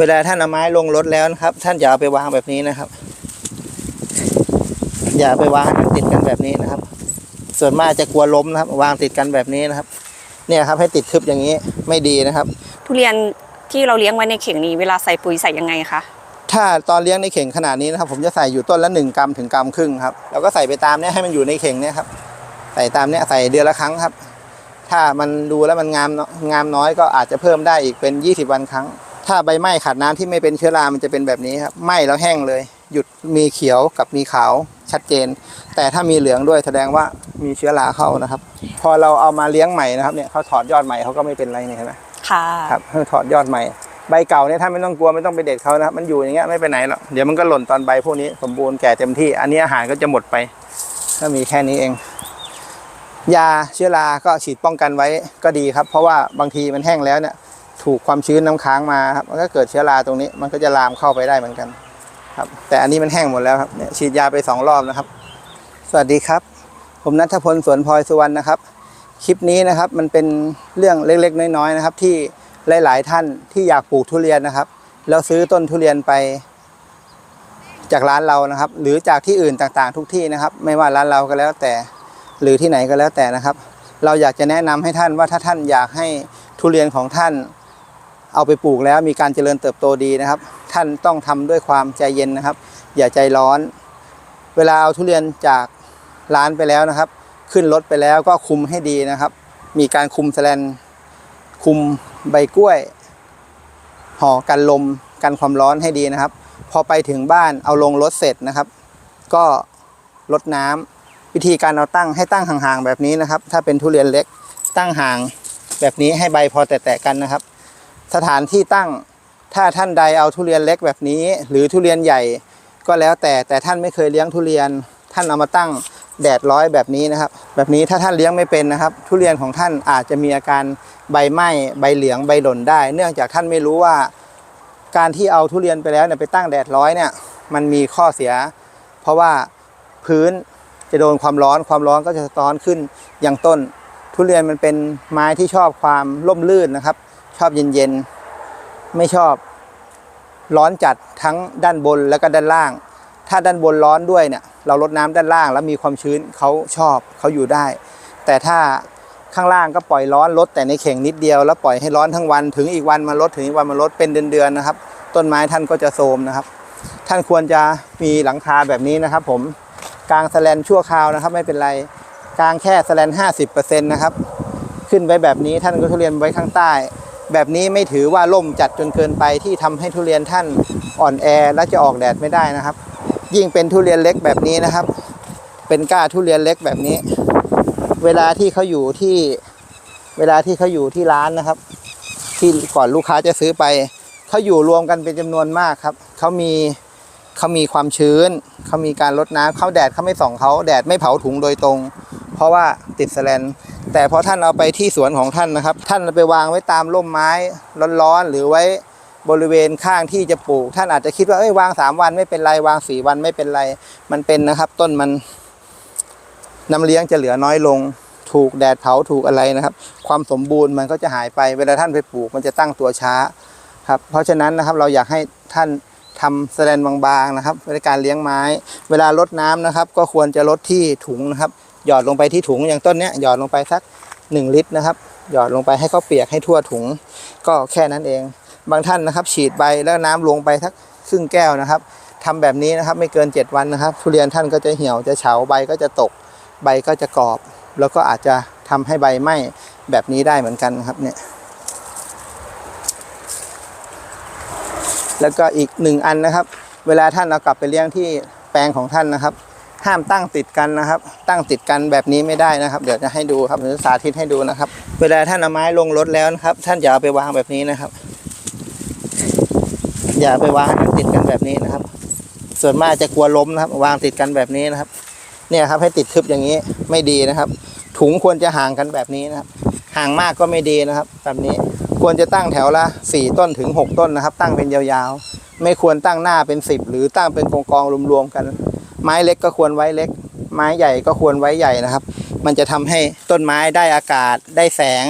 เวลาท่านเอาไม้ลงรถแล้วนะครับ ท่านอย่าเอาไปวางแบบนี้นะครับ อย่าไปวางให้มันติดกันแบบนี้นะครับ ส่วนมากจะกลัวล้มนะครับ วางติดกันแบบนี้นะครับ เนี่ยครับให้ติดทึบอย่างนี้ไม่ดีนะครับ ทุเรียนที่เราเลี้ยงไว้ในเข่งนี้เวลาใส่ปุ๋ยใส่ยังไงคะถ้าตอนเลี้ยงในเข่งขนาดนี้นะครับ ผมจะใส่อยู่ต้นละหนึ่งกรัมถึงกรัมครึ่งครับแล้วก็ใส่ไปตามเนี้ยให้มันอยู่ในเข่งเนี่ยครับ ใส่ตามเนี้ยใส่เดือนละครั้งครับ ถ้ามันดูแล้วมันงามเนอะงามน้อยก็อาจจะเพิ่มได้อีกเป็น 20 วันครั้ง ถ้าใบไหม้ขาดน้ำที่ไม่เป็นเชื้อรามันจะเป็นแบบนี้ครับไหม้แล้วแห้งเลย หยุดมีเขียวกับมีขาวชัดเจน แต่ถ้ามีเหลืองด้วยแสดงว่ามีเชื้อราเข้านะครับ พอเราเอามาเลี้ยงใหม่นะครับเนี่ยเขาถอดยอดใหม่เขาก็ไม่เป็นไรเนี่ยเห็นไหมค่ะครับเพิ่งถอดยอดใหม่ใบเก่าเนี่ยท่านไม่ต้องกลัวไม่ต้องไปเด็ดเขานะครับมันอยู่อย่างเงี้ยไม่ไปไหนหรอกเดี๋ยวมันก็หล่นตอนใบพวกนี้สมบูรณ์แก่เต็มที่ อันนี้อาหารก็จะหมดไปก็มีแค่นี้เอง ยาเชื้อราก็ฉีดป้องกันไว้ก็ดีครับ เพราะว่าบางทีมันแห้งแล้วเนี่ย ถูกความชื้นน้ำค้างมาครับมันก็เกิดเชื้อราตรงนี้ มันก็จะลามเข้าไปได้เหมือนกัน ครับ แต่อันนี้มันแห้งหมดแล้วครับเนี่ยฉีดยาไปสองรอบนะครับ สวัสดีครับ ผมนัทพลสวนพลอยสุวรรณนะครับ คลิปนี้นะครับมันเป็นเรื่องเล็กๆ น้อยๆนะครับ ที่หลาย ๆ ท่านที่อยากปลูกทุเรียนนะครับ แล้วซื้อต้นทุเรียนไปจากร้านเรานะครับ หรือจากที่อื่นต่างๆ ทุกที่นะครับ ไม่ว่าร้านเราก็แล้วแต่ หรือที่ไหนก็แล้วแต่นะครับ เราอยากจะแนะนำให้ท่านว่าถ้าท่านอยากให้ทุเรียนของท่าน เอาไปปลูกแล้วมีการเจริญเติบโตดีนะครับ ท่านต้องทำด้วยความใจเย็นนะครับ อย่าใจร้อน เวลาเอาทุเรียนจากร้านไปแล้วนะครับ ขึ้นรถไปแล้วก็คุมให้ดีนะครับ มีการคุมแสแลนคุมใบกล้วยห่อกันลมกันความร้อนให้ดีนะครับ พอไปถึงบ้านเอาลงรถเสร็จนะครับ ก็ลดน้ำวิธีการเอาตั้งให้ตั้งห่างๆแบบนี้นะครับ ถ้าเป็นทุเรียนเล็กตั้งห่างแบบนี้ให้ใบพอแตะๆกันนะครับ สถานที่ตั้งถ้าท่านใดเอาทุเรียนเล็กแบบนี้ หรือทุเรียนใหญ่ก็แล้วแต่แต่ท่านไม่เคยเลี้ยงทุเรียน ท่านเอามาตั้งแดดร้อยแบบนี้นะครับ แบบนี้ถ้าท่านเลี้ยงไม่เป็นนะครับ ทุเรียนของท่านอาจจะมีอาการใบไหม้ใบเหลืองใบหล่นได้ เนื่องจากท่านไม่รู้ว่า การที่เอาทุเรียนไปแล้วเนี่ยไปตั้งแดดร้อยเนี่ยมันมีข้อเสีย เพราะว่าพื้นจะโดนความร้อนความร้อนก็จะสะท้อนขึ้นอย่างต้น ทุเรียนมันเป็นไม้ที่ชอบความร่มรื่นนะครับ ชอบเย็นๆ ไม่ชอบร้อนจัดทั้งด้านบนแล้วก็ด้านล่าง ถ้าด้านบนร้อนด้วยเนี่ยเราลดน้ำด้านล่างแล้วมีความชื้นเขาชอบเขาอยู่ได้ แต่ถ้าข้างล่างก็ปล่อยร้อนลดแต่ในเข่งนิดเดียวแล้วปล่อยให้ร้อนทั้งวันถึงอีกวันมาลดถึงอีกวันมาลดเป็นเดือนๆนะครับ ต้นไม้ท่านก็จะโทรมนะครับ ท่านควรจะมีหลังคาแบบนี้นะครับ ผมกลางแสแลนชั่วคราวนะครับ ไม่เป็นไรกลางแค่แสแลน50%นะครับขึ้นไว้แบบนี้ท่านก็ทุเรียนไว้ข้างใต้ แบบนี้ไม่ถือว่าล่มจัดจนเกินไปที่ทำให้ทุเรียนท่านอ่อนแอและจะออกแดดไม่ได้นะครับ ยิ่งเป็นทุเรียนเล็กแบบนี้นะครับ เป็นก้าทุเรียนเล็กแบบนี้ เวลาที่เขาอยู่ที่เวลาที่เขาอยู่ที่ร้านนะครับ ที่ก่อนลูกค้าจะซื้อไปเขาอยู่รวมกันเป็นจำนวนมากครับเขามีเขามีความชื้นเขามีการลดน้ำเขาแดดเขาไม่ส่องเขาแดดไม่เผาถุงโดยตรง เพราะว่าติดแสแลนแต่พอท่านเอาไปที่สวนของท่านนะครับ ท่านไปวางไว้ตามร่มไม้ร้อนๆหรือไว้บริเวณข้างที่จะปลูก ท่านอาจจะคิดว่าเอ้ยวางสามวันไม่เป็นไรวางสี่วันไม่เป็นไร มันเป็นนะครับ ต้นมันน้ำเลี้ยงจะเหลือน้อยลง ถูกแดดเผาถูกอะไรนะครับ ความสมบูรณ์มันก็จะหายไปเวลาท่านไปปลูก มันจะตั้งตัวช้าครับเพราะฉะนั้นนะครับเราอยากให้ท่านทำแสแลนบางๆนะครับในการเลี้ยงไม้ เวลาลดน้ำนะครับ ก็ควรจะลดที่ถุงนะครับ หยอดลงไปที่ถุงอย่างต้นเนี้ยหยอดลงไปสัก 1 ลิตรนะครับ หยอดลงไปให้เขาเปียกให้ทั่วถุง ก็แค่นั้นเอง บางท่านนะครับ ฉีดใบแล้วน้ำลงไปสักครึ่งแก้วนะครับทำแบบนี้นะครับไม่เกิน 7 วันนะครับ ทุเรียนท่านก็จะเหี่ยวจะเฉาใบก็จะตกใบก็จะกรอบ แล้วก็อาจจะทำให้ใบไหม้แบบนี้ได้เหมือนกันครับเนี่ยแล้วก็อีกหนึ่งอันนะครับ เวลาท่านเอากลับไปเลี้ยงที่แปลงของท่านนะครับ ห้ามตั้งติดกันนะครับ ตั้งติดกันแบบนี้ไม่ได้นะครับ เดี๋ยวจะให้ดูครับเดี๋ยวสาธิตให้ดูนะครับ เวลาท่านเอาไม้ลงรถแล้วนะครับ ท่านอย่าเอาไปวางแบบนี้นะครับ อย่าไปวางติดกันแบบนี้นะครับ ส่วนมากจะกลัวล้มนะครับ วางติดกันแบบนี้นะครับ เนี่ยครับให้ติดทึบอย่างนี้ไม่ดีนะครับ ถุงควรจะห่างกันแบบนี้นะครับ ห่างมากก็ไม่ดีนะครับ แบบนี้ควรจะตั้งแถวละสี่ต้นถึงหกต้นนะครับ ตั้งเป็นยาวๆ ไม่ควรตั้งหน้าเป็นสิบหรือตั้งเป็นกองกองรวมๆกัน ไม้เล็กก็ควรไว้เล็ก ไม้ใหญ่ก็ควรไว้ใหญ่นะครับ มันจะทำให้ต้นไม้ได้อากาศได้แสง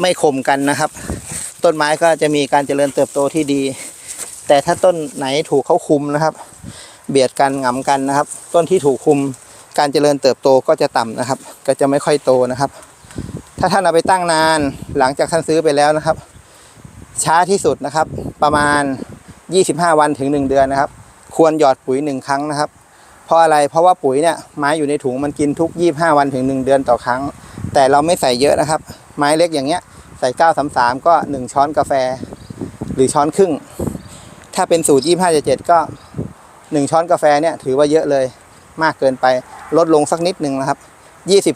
ไม่คมกันนะครับ ต้นไม้ก็จะมีการเจริญเติบโตที่ดี แต่ถ้าต้นไหนถูกเขาคุมนะครับ เบียดกันหงำกันนะครับ ต้นที่ถูกคุมการเจริญเติบโตก็จะต่ำนะครับ ก็จะไม่ค่อยโตนะครับ ถ้าท่านเอาไปตั้งนานหลังจากท่านซื้อไปแล้วนะครับ ช้าที่สุดนะครับ ประมาณ 25 วันถึง 1 เดือนนะครับ ควรหยอดปุ๋ย 1 ครั้งนะครับ เพราะอะไรเพราะว่าปุ๋ยเนี่ยไม้อยู่ในถุงมันกินทุก 25 วันถึง 1 เดือนต่อครั้ง แต่เราไม่ใส่เยอะนะครับ ไม้เล็กอย่างเงี้ยใส่933ก็ 1 ช้อนกาแฟ หรือช้อนครึ่ง ถ้าเป็นสูตร2577ก็ 1 ช้อนกาแฟเนี่ยถือว่าเยอะเลยมากเกินไปลดลงสักนิดหนึ่งนะครับ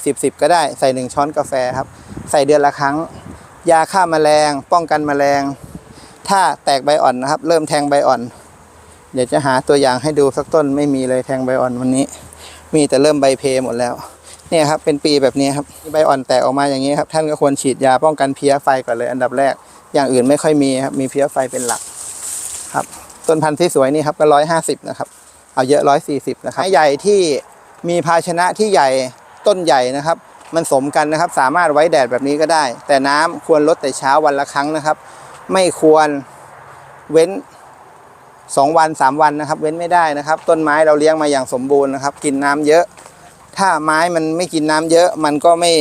20 10 10 ก็ได้ใส่ 1 ช้อนกาแฟครับ ใส่เดือนละครั้ง ยาฆ่าแมลง ป้องกันแมลง ถ้าแตกใบอ่อนนะครับ เริ่มแทงใบอ่อน เดี๋ยวจะหาตัวอย่างให้ดูสักต้นไม่มีเลยแทงใบอ่อนวันนี้ มีแต่เริ่มใบเพหมดแล้วเนี่ยครับเป็นปีแบบนี้ครับใบอ่อนแตกออกมาอย่างนี้ครับท่านก็ควรฉีดยาป้องกันเพี้ยไฟก่อนเลย อันดับแรกอย่างอื่นไม่ค่อยมีครับมีเพี้ยไฟเป็นหลักครับต้นพันธุ์ที่สวยนี่ครับก็ร้อยห้าสิบนะครับเอาเยอะร้อยสี่สิบนะครับใหญ่ที่มีภาชนะที่ใหญ่ต้นใหญ่นะครับ มันสมกันนะครับ สามารถไว้แดดแบบนี้ก็ได้ แต่น้ำควรลดแต่เช้าวันละครั้งนะครับ ไม่ควรเว้น สองวันสามวันนะครับ เว้นไม่ได้นะครับ ต้นไม้เราเลี้ยงมาอย่างสมบูรณ์นะครับ กินน้ำเยอะ ถ้าไม้มันไม่กินน้ำเยอะ มันก็ไม่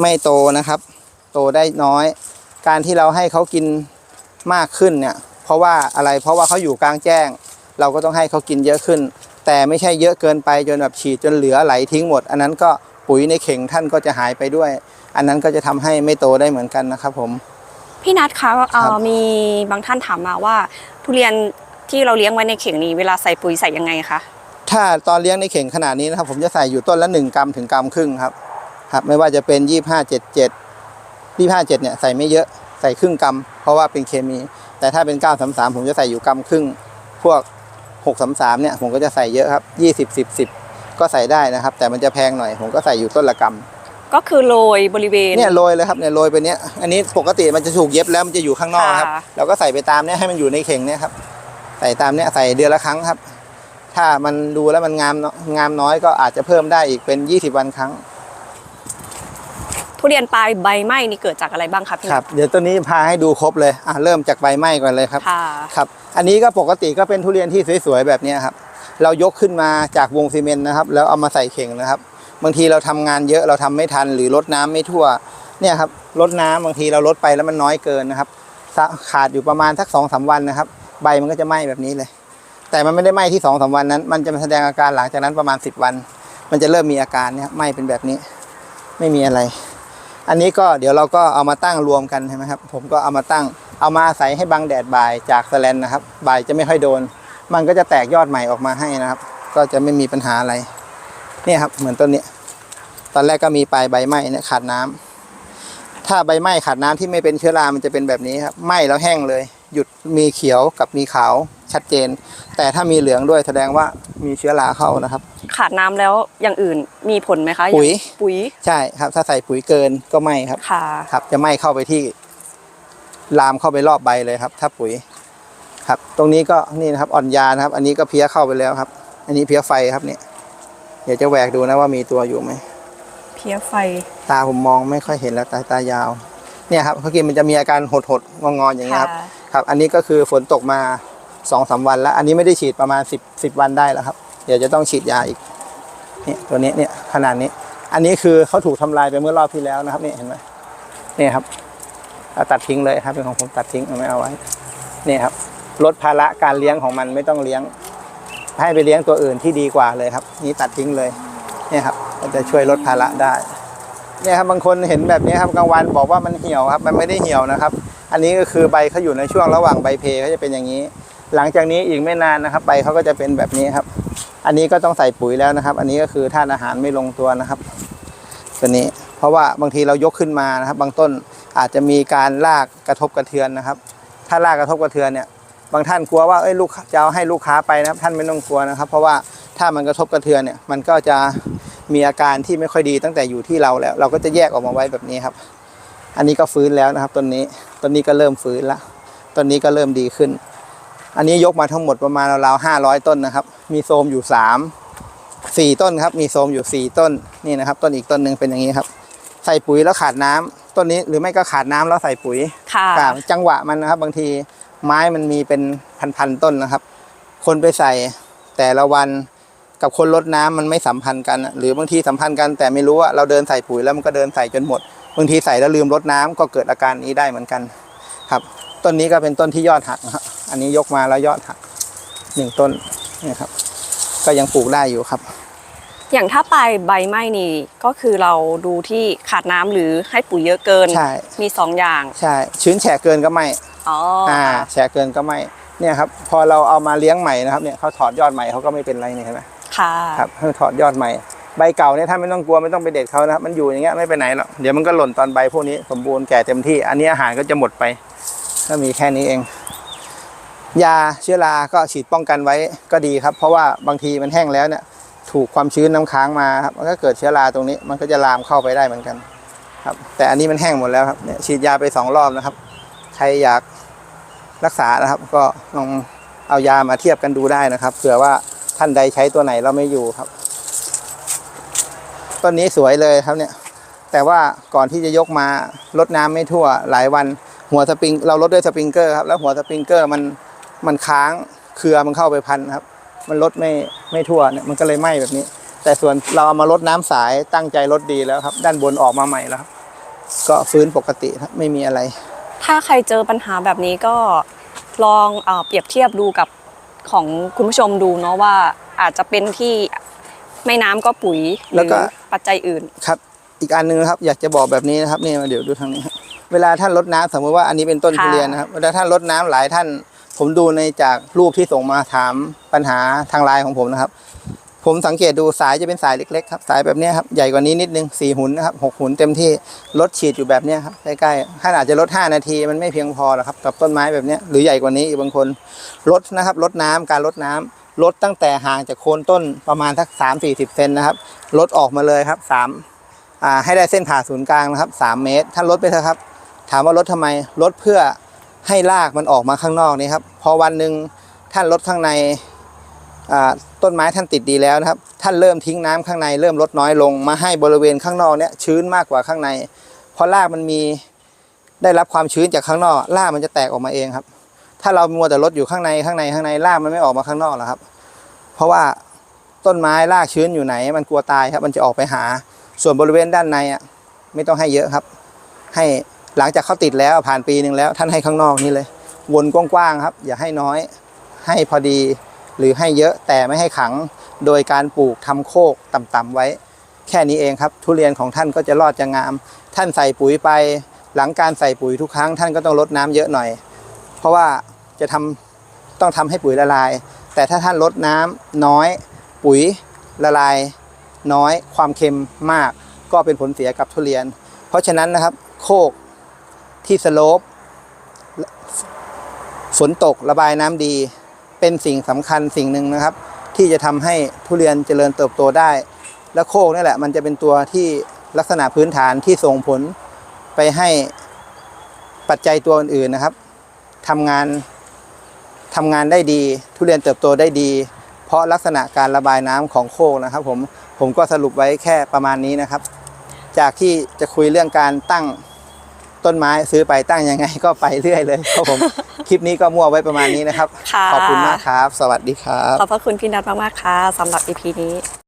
ไม่โตนะครับ โตได้น้อย การที่เราให้เขากินมากขึ้นเนี่ย เพราะว่าอะไรเพราะว่าเขาอยู่กลางแจ้ง เราก็ต้องให้เขากินเยอะขึ้น แต่ไม่ใช่เยอะเกินไปจนแบบฉีดจนเหลือไหลทิ้งหมด อันนั้นก็ปุ๋ยในเข่งท่านก็จะหายไปด้วย อันนั้นก็จะทำให้ไม่โตได้เหมือนกันนะครับผม พี่นัทคะเอ่อครับมีบางท่านถามมาว่า ทุเรียนที่เราเลี้ยงไว้ในเข่งนี้เวลาใส่ปุ๋ยใส่ยังไงคะถ้าตอนเลี้ยงในเข่งขนาดนี้นะครับ ผมจะใส่อยู่ต้นละ 1กรัมถึงกรัมครึ่งครับครับไม่ว่าจะเป็น 25 77 25 7เนี่ยใส่ไม่เยอะใส่ครึ่งกรัมเพราะว่าเป็นเคมี แต่ถ้าเป็น 933 ผมจะใส่อยู่กรัมครึ่ง พวก 633เนี่ยผมก็จะใส่เยอะครับ 20 10 10 ก็ใส่ได้นะครับ แต่มันจะแพงหน่อย ผมก็ใส่อยู่ต้นละกรัม ก็คือโรยบริเวณ เนี่ยโรยเลยครับเนี่ยโรยไปเนี้ยอันนี้ปกติมันจะถูกเย็บแล้วมันจะอยู่ข้างนอกครับค่ะ เราก็ใส่ไปตามเนี้ยให้มันอยู่ในเข่งเนี่ยครับใส่ตามเนี้ยใส่เดือนละครั้งครับ ถ้ามันดูแล้วมันงามเนอะงามน้อยก็อาจจะเพิ่มได้อีกเป็น 20 วันครั้งทุเรียนปลายใบไหม้นี่เกิดจากอะไรบ้างคะพี่ครับเดี๋ยวตัวนี้พาให้ดูครบเลยอะเริ่มจากใบไหม้ก่อนเลยครับ ค่ะ ครับ อันนี้ก็ปกติก็เป็นทุเรียนที่สวยๆแบบเนี้ยครับ เรายกขึ้นมาจากวงซีเมนต์นะครับ แล้วเอามาใส่เข่งนะครับ บางทีเราทำงานเยอะเราทำไม่ทัน หรือลดน้ำไม่ทั่วเนี่ยครับลดน้ำบางทีเราลดไปแล้วมันน้อยเกินนะครับ ขาดอยู่ประมาณสักสองสาวันนะครับ ใบมันก็จะไหม้แบบนี้เลย แต่มันไม่ได้ไหม้ที่สองสาวันนั้น มันจะแสดงอาการหลังจากนั้นประมาณสิบวัน มันจะเริ่มมีอาการเนี่ยไหม้เป็นแบบนี้ ไม่มีอะไร อันนี้ก็เดี๋ยวเราก็เอามาตั้งรวมกันใช่ไหมครับ ผมก็เอามาตั้งเอามาใส่ให้บังแดดบ่ายจากสแลนนะครับบ่ายจะไม่ค่อยโดน มันก็จะแตกยอดใหม่ออกมาให้นะครับ ก็จะไม่มีปัญหาอะไร เนี่ยครับเหมือนต้นเนี้ยตอนแรกก็มีปลายใบไหม้เนี่ยขาดน้ำถ้าใบไหม้ขาดน้ำที่ไม่เป็นเชื้อรา มันจะเป็นแบบนี้ครับไหม้แล้วแห้งเลย หยุดมีเขียวกับมีขาวชัดเจน แต่ถ้ามีเหลืองด้วยแสดงว่ามีเชื้อราเข้านะครับ ขาดน้ำแล้วอย่างอื่นมีผลไหมคะปุ๋ยางปุ๋ยใช่ครับ ถ้าใส่ปุ๋ยเกินก็ไหม้ครับค่ะครับ จะไหม้เข้าไปที่ลามเข้าไปรอบใบเลยครับ ถ้าปุ๋ยครับ ตรงนี้ก็นี่นะครับอ่อนยานะครับ อันนี้ก็เพี้ยเข้าไปแล้วครับ อันนี้เพี้ยไฟครับเนี่ย เดี๋ยวจะแหวกดูนะว่ามีตัวอยู่ไหมเพี้ยไฟ ตาผมมองไม่ค่อยเห็นแล้วตาตายาว เนี่ยครับเมื่อกี้มันจะมีอาการหดหดๆงองอนๆอย่างเงี้ยครับค่ะครับ อันนี้ก็คือฝนตกมาสองสามวันแล้ว อันนี้ไม่ได้ฉีดประมาณสิบสิบวันได้แล้วครับ เดี๋ยวจะต้องฉีดยาอีกเนี่ยตัวนี้เนี่ยขนาดนี้ อันนี้คือเขาถูกทำลายไปเมื่อรอบที่แล้วนะครับนี่เห็นไหมเนี่ยครับเอาตัดทิ้งเลยครับเป็นของผมตัดทิ้งเอาไม่เอาไว้เนี่ยครับลดภาระการเลี้ยงของมันไม่ต้องเลี้ยง ให้ไปเลี้ยงตัวอื่นที่ดีกว่าเลยครับ นี่ตัดทิ้งเลยเนี่ยครับมันจะช่วยลดภาระได้เนี่ยครับบางคนเห็นแบบนี้ครับกลางวันบอกว่ามันเหี่ยวครับ มันไม่ได้เหี่ยวนะครับ อันนี้ก็คือใบเขาอยู่ในช่วงระหว่างใบเพเขาจะเป็นอย่างนี้ หลังจากนี้อีกไม่นานนะครับใบเขาก็จะเป็นแบบนี้ครับ อันนี้ก็ต้องใส่ปุ๋ยแล้วนะครับ อันนี้ก็คือธาตุอาหารไม่ลงตัวนะครับตัวนี้เพราะว่าบางทีเรายกขึ้นมานะครับ บางต้นอาจจะมีการลากกระทบกระเทือนนะครับ ถ้าลากกระทบกระเทือนเนี่ย บางท่านกลัวว่าเอ้ยลูกจะเอาให้ลูกค้าไปนะครับ ท่านไม่ต้องกลัวนะครับ เพราะว่าถ้ามันกระทบกระเทือนเนี่ยมันก็จะมีอาการที่ไม่ค่อยดีตั้งแต่อยู่ที่เราแล้ว เราก็จะแยกออกมาไว้แบบนี้ครับ อันนี้ก็ฟื้นแล้วนะครับต้นนี้ต้นนี้ก็เริ่มฟื้นละต้นนี้ก็เริ่มดีขึ้น อันนี้ยกมาทั้งหมดประมาณราวๆห้าร้อยต้นนะครับ มีโทรมอยู่สามสี่ต้นครับมีโทรมอยู่สี่ต้นนี่นะครับ ต้นอีกต้นหนึ่งเป็นอย่างนี้ครับ ใส่ปุ๋ยแล้วขาดน้ำต้นนี้หรือไม่ก็ขาดน้ำแล้วใส่ปุ๋ยค่ะครับจังหวะมันนะครับ บางที ไม้มันมีเป็นพันๆต้นนะครับ คนไปใส่แต่ละวันกับคนรดน้ำมันไม่สัมพันธ์กันอะหรือบางทีสัมพันธ์กันแต่ไม่รู้ว่าเราเดินใส่ปุ๋ยแล้วมันก็เดินใส่จนหมดบางทีใส่แล้วลืมรดน้ำก็เกิดอาการนี้ได้เหมือนกันครับ ต้นนี้ก็เป็นต้นที่ยอดหักนะครับอันนี้ยกมาแล้วยอดหักหนึ่งต้นนี่ครับ ก็ยังปลูกได้อยู่ครับ อย่างถ้าปลายใบไหม้นี่ก็คือเราดูที่ขาดน้ำหรือให้ปุ๋ยเยอะเกินใช่มีสองอย่าง ใช่ ชื้นแฉะเกินก็ไม่ อ๋ออ่าค่ะแฉะเกินก็ไม่เนี่ยครับพอเราเอามาเลี้ยงใหม่นะครับเนี่ยเขาถอดยอดใหม่เขาก็ไม่เป็นไรนี่เห็นไหมค่ะครับเขาถอดยอดใหม่ ใบเก่าเนี่ยท่านไม่ต้องกลัวไม่ต้องไปเด็ดเขานะครับมันอยู่อย่างเงี้ยไม่ไปไหนหรอกเดี๋ยวมันก็หล่นตอนใบพวกนี้สมบูรณ์แก่เต็มที่ อันนี้อาหารก็จะหมดไปก็มีแค่นี้เอง ยาเชื้อราก็ฉีดป้องกันไว้ก็ดีครับ เพราะว่าบางทีมันแห้งแล้วเนี่ยถูกความชื้นน้ำค้างมาครับมันก็เกิดเชื้อราตรงนี้ มันก็จะลามเข้าไปได้เหมือนกัน ครับ แต่อันนี้มันแห้งหมดแล้วครับเนี่ยฉีดยาไปสองรอบนะครับ ใครอยาก รักษานะครับ ก็ลองเอายามาเทียบกันดูได้นะครับเผื่อว่าท่านใดใช้ตัวไหนเราไม่อยู่ครับต้นนี้สวยเลยครับเนี่ย แต่ว่าก่อนที่จะยกมาลดน้ำไม่ทั่วหลายวันหัวสปริงเราลดด้วยสปริงเกอร์ครับแล้วหัวสปริงเกอร์มันมันค้างเครือมันเข้าไปพันครับ มันลดไม่ไม่ทั่วเนี่ยมันก็เลยไหม้แบบนี้ แต่ส่วนเราเอามาลดน้ำสายตั้งใจลดดีแล้วครับ ด้านบนออกมาใหม่แล้วครับ ก็ฟื้นปกติครับไม่มีอะไร ถ้าใครเจอปัญหาแบบนี้ก็ลองเอ่อเปรียบเทียบดูกับของคุณผู้ชมดูเนาะว่าอาจจะเป็นที่ไม่น้ำก็ปุ๋ยหแล้วรือก็ปัจจัยอื่นครับ อีกอันหนึงนะครับ อยากจะบอกแบบนี้นะครับนี่มาเดี๋ยวดูทางนี้ครับเวลาท่านรดน้ำสมมติว่าอันนี้เป็นต้นค่ะทุเรียนนะครับเวลาท่านรดน้ำหลายท่าน ผมดูในจากรูปที่ส่งมาถามปัญหาทางไลน์ของผมนะครับ ผมสังเกตดูสายจะเป็นสายเล็กๆครับสายแบบนี้ครับใหญ่กว่านี้นิดนึงสี่หุนนะครับหกหุนเต็มที่รถฉีดอยู่แบบนี้ครับใกล้ๆท่านอาจจะลด 5 นาทีมันไม่เพียงพอหรอกครับกับต้นไม้แบบนี้หรือใหญ่กว่านี้อีกบางคนลดนะครับลดน้ำการลดน้ำลดตั้งแต่ห่างจากโคนต้นประมาณสักสามสี่สิบเซนนะครับลดออกมาเลยครับสามอ่าให้ได้เส้นผ่าศูนย์กลางนะครับ3เมตรท่านลดไปเถอะครับ ถามว่าลดทำไมลดเพื่อให้รากมันออกมาข้างนอกนี่ครับพอวันหนึ่งท่านลดข้างใน ต้นไม้ท่านติดดีแล้วนะครับ ท่านเริ่มทิ้งน้ำข้างในเริ่มลดน้อยลง มาให้บริเวณข้างนอกเนี่ยชื้นมากกว่าข้างใน เพราะรากมันมีได้รับความชื้นจากข้างนอกรากมันจะแตกออกมาเองครับ ถ้าเรามัวแต่ลดอยู่ข้างในข้างในข้างในรากมันไม่ออกมาข้างนอกหรอกครับ เพราะว่าต้นไม้รากชื้นอยู่ไหน มันกลัวตายครับ มันจะออกไปหา ส่วนบริเวณด้านในอะไม่ต้องให้เยอะครับ ให้หลังจากเขาติดแล้วผ่านปีหนึ่งแล้ว ท่านให้ข้างนอกนี่เลย วนกว้างๆครับ อย่าให้น้อย ให้พอดี หรือให้เยอะแต่ไม่ให้ขัง โดยการปลูกทำโคกต่ำๆไว้ แค่นี้เองครับ ทุเรียนของท่านก็จะรอดจะงาม ท่านใส่ปุ๋ยไป หลังการใส่ปุ๋ยทุกครั้ง ท่านก็ต้องลดน้ำเยอะหน่อย เพราะว่าจะทำต้องทำให้ปุ๋ยละลาย แต่ถ้าท่านลดน้ำน้อย ปุ๋ยละลาย น้อย ความเค็มมาก ก็เป็นผลเสียกับทุเรียน เพราะฉะนั้นนะครับ โคกที่สโลปฝนตกระบายน้ำดี เป็นสิ่งสำคัญสิ่งหนึ่งนะครับ ที่จะทำให้ทุเรียนเจริญเติบโตได้ และโคกนี่แหละมันจะเป็นตัวที่ลักษณะพื้นฐานที่ส่งผลไปให้ปัจจัยตัวอื่นๆนะครับทำงานทำงานได้ดี ทุเรียนเติบโตได้ดี เพราะลักษณะการระบายน้ำของโคกนะครับ ผมผมก็สรุปไว้แค่ประมาณนี้นะครับ จากที่จะคุยเรื่องการตั้ง ต้นไม้ซื้อไปตั้งยังไงก็ไปเรื่อยเลยครับผม คลิปนี้ก็มั่วไว้ประมาณนี้นะครับ ค่ะ ขอบคุณมากครับ สวัสดีครับ ขอบพระคุณพี่นัทมากๆค่ะสำหรับ EP นี้